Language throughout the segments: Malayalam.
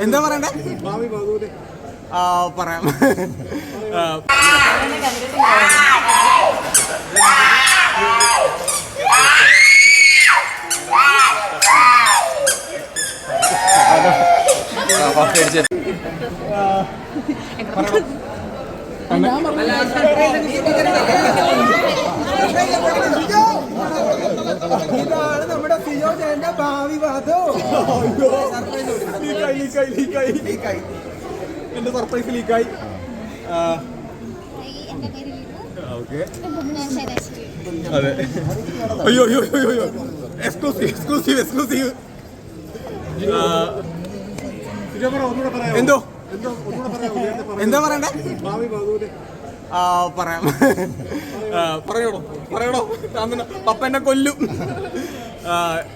എന്താ പറയണ്ടേ? ആ പറയാം. ഇതാണ് നമ്മുടെ സിയോ ചേട്ടന്റെ ഭാവി വാദോ. ലീക്കായി, ലീക്കായി, ലീക്കായി. എന്റെ സർപ്രൈസ് ലീക്കായി എന്റെ ഓക്കെ ഞാൻ ശരാശരി അതെ. അയ്യോ അയ്യോ അയ്യോ അയ്യോ. എക്സ്ക്ലൂസീവ് എക്സ്ക്ലൂസീവ് എക്സ്ക്ലൂസീവ് എന്തോ? എന്തോ പറയണ്ടേ? പറയാം. പറയണോ? പറയണോ? പപ്പ എന്നെ കൊല്ലും.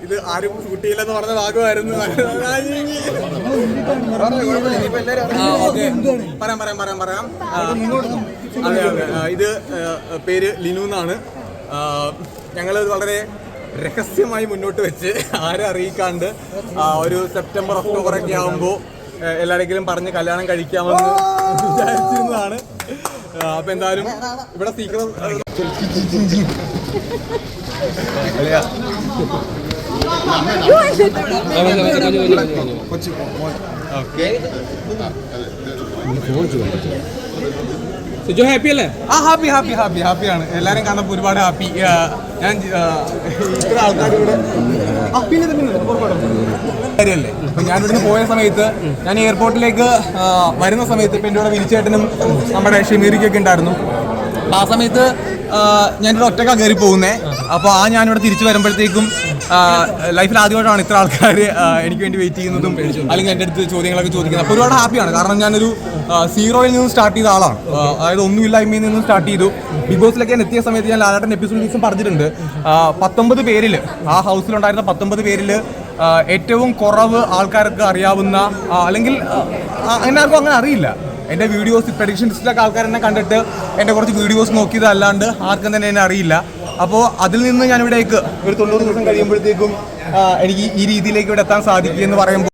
ഇത് ആരും കുട്ടിയില്ലെന്ന് പറഞ്ഞ ഭാഗമായിരുന്നു. പറയാം പറയാം പറയാം പറയാം. അതെ അതെ. ഇത് പേര് ലിനു എന്നാണ്. ഞങ്ങൾ വളരെ രഹസ്യമായി മുന്നോട്ട് വെച്ച് ആരെ അറിയിക്കാണ്ട് ഒരു സെപ്റ്റംബർ ഒക്ടോബർ ഒക്കെ ആകുമ്പോൾ എല്ലാരെങ്കിലും പറഞ്ഞ് കല്യാണം കഴിക്കാമെന്ന് വിചാരിച്ചിരുന്നതാണ്. അപ്പൊ എന്തായാലും ഇവിടെ സീക്രട്ട് സിജോ ഹാപ്പി അല്ലേ? ആ ഹാപ്പി ഹാപ്പി ഹാപ്പി ഹാപ്പിയാണ് എല്ലാരും കണ്ടപ്പോൾ ഒരുപാട് ഹാപ്പി ഞാൻ ഇത്ര ആൾക്കാർ ഇവിടെ. പിന്നെ. കാര്യമല്ലേ? അപ്പൊ ഞാൻ ഇവിടുന്ന് പോയ സമയത്ത് ഞാൻ എയർപോർട്ടിലേക്ക് വരുന്ന സമയത്ത് ഇപ്പൊ എന്റെ കൂടെ വിരിച്ചേട്ടനും നമ്മുടെ ഷെമീറിക്കൊക്കെ ഉണ്ടായിരുന്നു. ആ സമയത്ത് ഞാനിവിടെ ഒറ്റക്കാ കയറി പോകുന്നേ. അപ്പോൾ ആ ഞാനിവിടെ തിരിച്ചു വരുമ്പോഴത്തേക്കും ലൈഫിൽ ആദ്യമായിട്ടാണ് ഇത്ര ആൾക്കാർ എനിക്ക് വേണ്ടി വെയിറ്റ് ചെയ്യുന്നതും അല്ലെങ്കിൽ എന്റെ അടുത്ത് ചോദ്യങ്ങളൊക്കെ ചോദിക്കുന്നത്. അപ്പോൾ ഒരുപാട് ഹാപ്പിയാണ് കാരണം ഞാനൊരു സീറോയിൽ നിന്ന് സ്റ്റാർട്ട് ചെയ്ത ആളാണ്. അതായത് ഒന്നുമില്ലായ്മയിൽ നിന്നും സ്റ്റാർട്ട് ചെയ്തു. ബിഗ് ബോസിലൊക്കെ ഞാൻ എത്തിയ സമയത്ത് ഞാൻ ലാലാട്ടൻ എപ്പിസോഡ് ദിവസം പറഞ്ഞിട്ടുണ്ട്. പത്തൊമ്പത് പേരിൽ ആ ഹൗസിലുണ്ടായിരുന്ന പത്തൊമ്പത് പേരിൽ ഏറ്റവും കുറവ് ആൾക്കാർക്ക് അറിയാവുന്ന അല്ലെങ്കിൽ അങ്ങനെ ആർക്കും അങ്ങനെ അറിയില്ല. എന്റെ വീഡിയോസ് പ്രഡിക്ഷൻ ലിസ്റ്റിലൊക്കെ ആൾക്കാർ എന്നെ കണ്ടിട്ട് എന്റെ കുറച്ച് വീഡിയോസ് നോക്കിയതല്ലാണ്ട് ആർക്കും തന്നെ എന്നെ അറിയില്ല. അപ്പോൾ അതിൽ നിന്ന് ഞാൻ ഇവിടേക്ക് ഒരു തൊണ്ണൂറ് ദിവസം കഴിയുമ്പോഴത്തേക്കും എനിക്ക് ഈ രീതിയിലേക്ക് ഇവിടെ എത്താൻ സാധിക്കുമെന്ന് പറയുമ്പോൾ